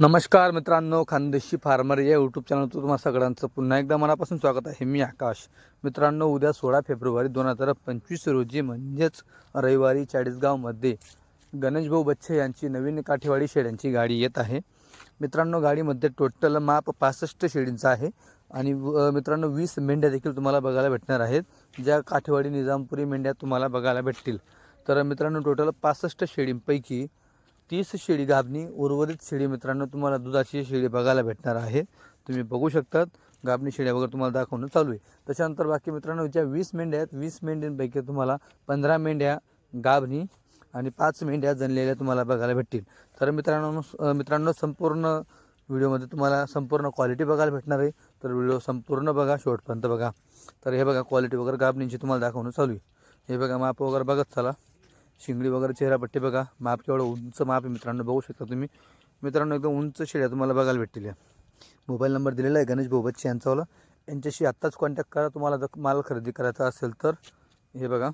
नमस्कार मित्रांनो खानदेशी फार्मर या यूट्यूब चॅनलचं तुम्हाला सगळ्यांचं पुन्हा एकदा मनापासून स्वागत आहे. मी आकाश. मित्रांनो उद्या सोळा फेब्रुवारी दोन हजार पंचवीस रोजी म्हणजेच रविवारी चाळीसगावमध्ये गणेशभाऊ बच्चे यांची नवीन काठेवाडी शेळ्यांची गाडी येत आहे. मित्रांनो गाडीमध्ये टोटल माप पासष्ट शेळींचं आहे आणि व- मित्रांनो वीस मेंढ्या देखील तुम्हाला बघायला भेटणार आहेत. ज्या काठेवाडी निजामपुरी मेंढ्या तुम्हाला बघायला भेटतील. तर मित्रांनो टोटल पासष्ट शेळींपैकी तीस शेळी गाभणी उर्वरित शेळी मित्रांनो तुम्हाला दुधाची शेळी बघायला भेटणार आहे. तुम्ही बघू शकतात. गाभणी शेळ्या वगैरे तुम्हाला दाखवणं चालू आहे. त्याच्यानंतर बाकी मित्रांनो ज्या वीस मेंढ्या आहेत वीस मेंढ्यांपैकी तुम्हाला पंधरा मेंढ्या गाभणी आणि पाच मेंढ्या जनलेल्या तुम्हाला बघायला भेटतील. तर मित्रांनो मित्रांनो संपूर्ण व्हिडिओमध्ये तुम्हाला संपूर्ण क्वालिटी बघायला भेटणार आहे. तर व्हिडिओ संपूर्ण बघा शेवटपर्यंत बघा. तर हे बघा क्वालिटी वगैरे गाभणींची तुम्हाला दाखवणं चालू आहे. हे बघा माप वगैरे बघत चला. शिंगडी वगैरे चेहरापट्टी बघा. माप केवढं उंच माप आहे मित्रांनो बघू शकता तुम्ही. मित्रांनो एकदम उंच शेळ्या तुम्हाला बघायला भेटतील मोबाईल नंबर दिलेला आहे गणेश भाऊ यांचावाला यांच्याशी आत्ताच कॉन्टॅक्ट करा. तुम्हाला जर माल खरेदी करायचा असेल तर हे बघा.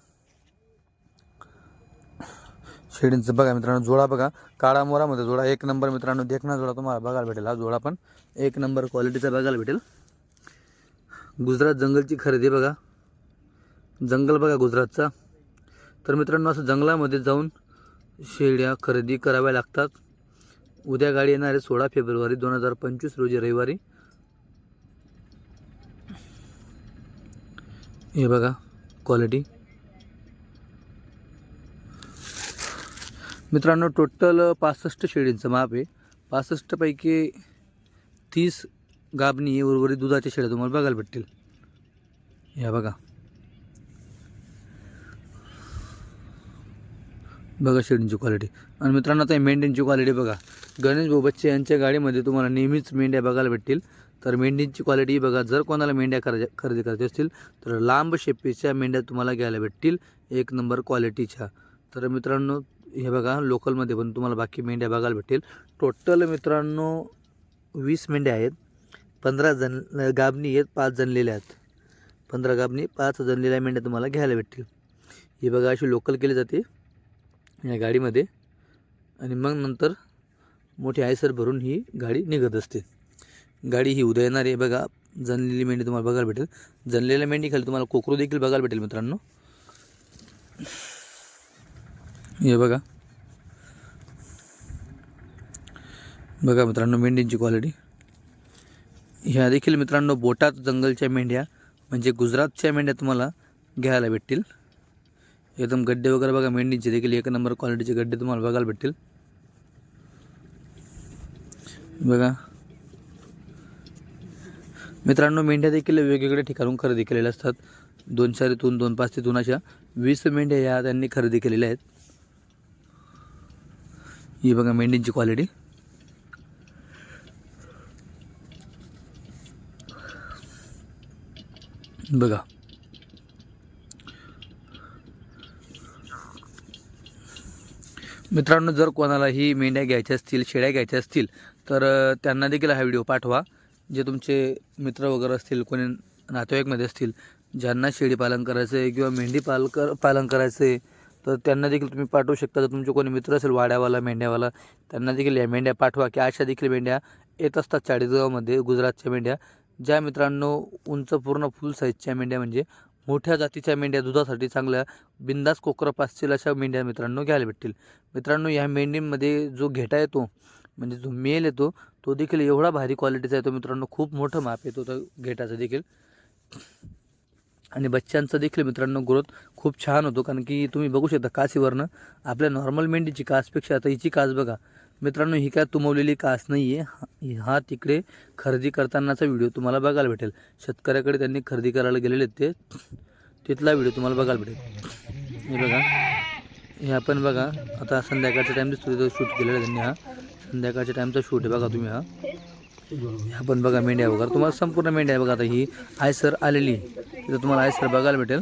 शेळींचं बघा मित्रांनो जोडा बघा. काळा मोरामध्ये जोडा. एक नंबर मित्रांनो देखना जोडा तुम्हाला बघायला भेटेल. हा जोडा पण एक नंबर क्वालिटीचा बघायला भेटेल. गुजरात जंगलची खरेदी बघा. जंगल बघा गुजरातचा. तर मित्रांनो असं जंगलामध्ये जाऊन शेळ्या खरेदी कराव्या लागतात. उद्या गाडी येणार आहे सोळा फेब्रुवारी दोन हजार पंचवीस रोजी रविवारी. हे बघा क्वालिटी मित्रांनो टोटल पासष्ट शेळींचं माप आहे. पासष्टपैकी तीस गाबणी आहे, उर्वरित दुधाच्या शेळ्या तुम्हाला बघायला भेटतील. या बघा. बघा शेडींची क्वालिटी आणि मित्रांनो आता मेंढ्यांची क्वालिटी बघा. गणेश बोबच्चे यांच्या गाडीमध्ये तुम्हाला नेहमीच मेंढ्या बघायला भेटतील. तर मेंढींची क्वालिटी बघा जर कोणाला मेंढ्या खरेदी खरेदी करायच्या असतील तर लांब शेपीच्या मेंढ्या तुम्हाला घ्यायला भेटतील. एक नंबर क्वालिटीच्या तर मित्रांनो हे बघा लोकलमध्ये पण तुम्हाला बाकी मेंढ्या बघायला भेटतील. टोटल मित्रांनो वीस मेंढ्या आहेत. पंधरा जण गाबणी आहेत पाच जणलेल्या आहेत. पंधरा गाबणी पाच जणलेल्या मेंढ्या तुम्हाला घ्यायला भेटतील. ही बघा अशी लोकल केली जाते. या गाडीमध्ये. आणि मग नंतर मोठी आयसर भरून ही गाडी निघत असते. गाडी ही उद्या येणार आहे. बघा जनलेली मेंढी तुम्हाला बघायला भेटेल. जनलेल्या मेंढी खाली तुम्हाला कोकरू देखील बघायला भेटेल मित्रांनो. हे बघा. बघा मित्रांनो मेंढींची क्वालिटी ह्या देखील मित्रांनो बोटात जंगलच्या मेंढ्या म्हणजे गुजरातच्या मेंढ्या तुम्हाला घ्यायला भेटतील. एकदम गड्डे वगैरे बघा मेंढीचे. देखील एक नंबर क्वालिटीचे गड्डे तुम्हाला बघायला भेटतील. बघा. मित्रांनो मेंढ्या देखील वेगवेगळ्या ठिकाणून खरेदी केलेल्या असतात. दोन चारीतून दोन पाच तिथून अशा वीस मेंढ्या या त्यांनी खरेदी केलेल्या आहेत. ही बघा मेंढींची क्वालिटी बघा. मित्रांनो जर कोणालाही मेंढ्या घ्यायच्या असतील शेळ्या घ्यायच्या असतील तर त्यांना देखील हा व्हिडिओ पाठवा. जे तुमचे मित्र वगैरे असतील कोणी नातेवाईकमध्ये असतील ज्यांना शेळी पालन करायचं आहे किंवा मेंढी पाल कर पालन करायचं आहे तर त्यांना देखील तुम्ही पाठवू शकता. जर तुमचे कोणी मित्र असेल वाड्यावाला मेंढ्यावाला त्यांना देखील या मेंढ्या पाठवा की अशा देखील मेंढ्या येत असतात चाळीसगावमध्ये गुजरातच्या मेंढ्या. ज्या मित्रांनो उंच पूर्ण फुल साईजच्या मेंढ्या म्हणजे मोठ्या जातीच्या मेंढ्या दुधासाठी चांगल्या बिंदास कोकरा पासतील अशा मेंढ्या मित्रांनो घ्यायला भेटतील. मित्रांनो ह्या मेंढीमध्ये जो घेटा येतो म्हणजे जो मेल येतो तो देखील एवढा भारी क्वालिटीचा येतो मित्रांनो खूप मोठं माप येतो तो घेटाचं देखील. आणि बच्चांचा देखील मित्रांनो ग्रोथ खूप छान होतो कारण की तुम्ही बघू शकता कासीवरनं आपल्या नॉर्मल मेंढीची कासपेक्षा आता हिची कास बघा मित्रांनो ही काय तुमवलेली कास नाही आहे हा तिकडे खरेदी करतानाचा व्हिडिओ तुम्हाला बघायला भेटेल. शेतकऱ्याकडे त्यांनी खरेदी करायला गेलेले आहेत ते. तिथला व्हिडिओ तुम्हाला बघायला भेटेल. हे बघा. हे आपण बघा. आता संध्याकाळचा टाईम दिसतो तिथं शूट केलेला त्यांनी हा. संध्याकाळच्या टाईमचा शूट आहे बघा तुम्ही हा. ह्या पण बघा मेंढ्या वगैरे. तुम्हाला संपूर्ण मेंढ्या आहे बघा. आता ही आयसर आलेली तिथं तुम्हाला आयसर बघायला भेटेल.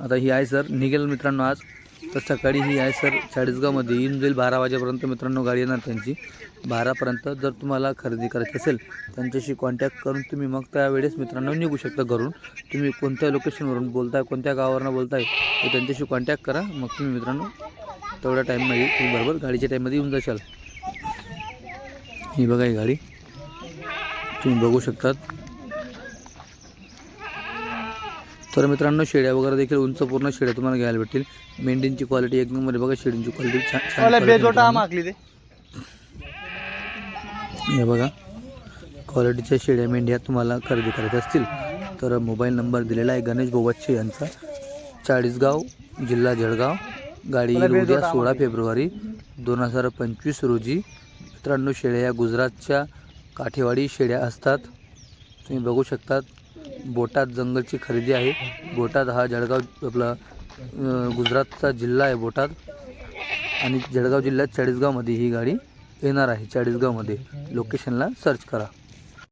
आता ही आयसर निघेल मित्रांनो आज. तर सकाळी ही आहे सर चाळीसगावमध्ये. येऊन जाईल बारा वाजेपर्यंत मित्रांनो गाडी येणार त्यांची. बारापर्यंत जर तुम्हाला खरेदी करायची असेल त्यांच्याशी कॉन्टॅक्ट करून तुम्ही मग त्यावेळेस मित्रांनो निघू शकता घरून. तुम्ही कोणत्या लोकेशनवरून बोलताय कोणत्या गावावरनं बोलताय ते त्यांच्याशी कॉन्टॅक्ट करा. मग तुम्ही मित्रांनो तेवढ्या टाईममध्ये तुम्ही बरोबर गाडीच्या टाईममध्ये येऊन जाशाल. ही बघा ही गाडी. तुम्ही बघू शकतात. तर मित्रांनो शेड्या वगैरे देखील उंच पूर्ण शेड्या तुम्हाला घ्यायला भेटतील. मेंढींची क्वालिटी एक नंबर बघा शेडींची क्वालिटी छान हे बघा क्वालिटीच्या शेळ्या मेंढ्या तुम्हाला खरेदी करायच्या असतील. तर मोबाईल नंबर दिलेला आहे गणेश बोबच्चे यांचा. चाळीसगाव जिल्हा जळगाव गाडी उद्या सोळा फेब्रुवारी दोन हजार पंचवीस रोजी. मित्रांनो शेळ्या या गुजरातच्या काठेवाडी शेळ्या असतात. तुम्ही बघू शकतात बोटाद जंगलची खरेदी आहे. बोटाद हा जळगाव आपला गुजरातचा जिल्हा आहे बोटाद आणि जळगाव जिल्ह्यात चाळीसगावमध्ये ही गाडी येणार आहे. चाळीसगावमध्ये. लोकेशनला सर्च करा.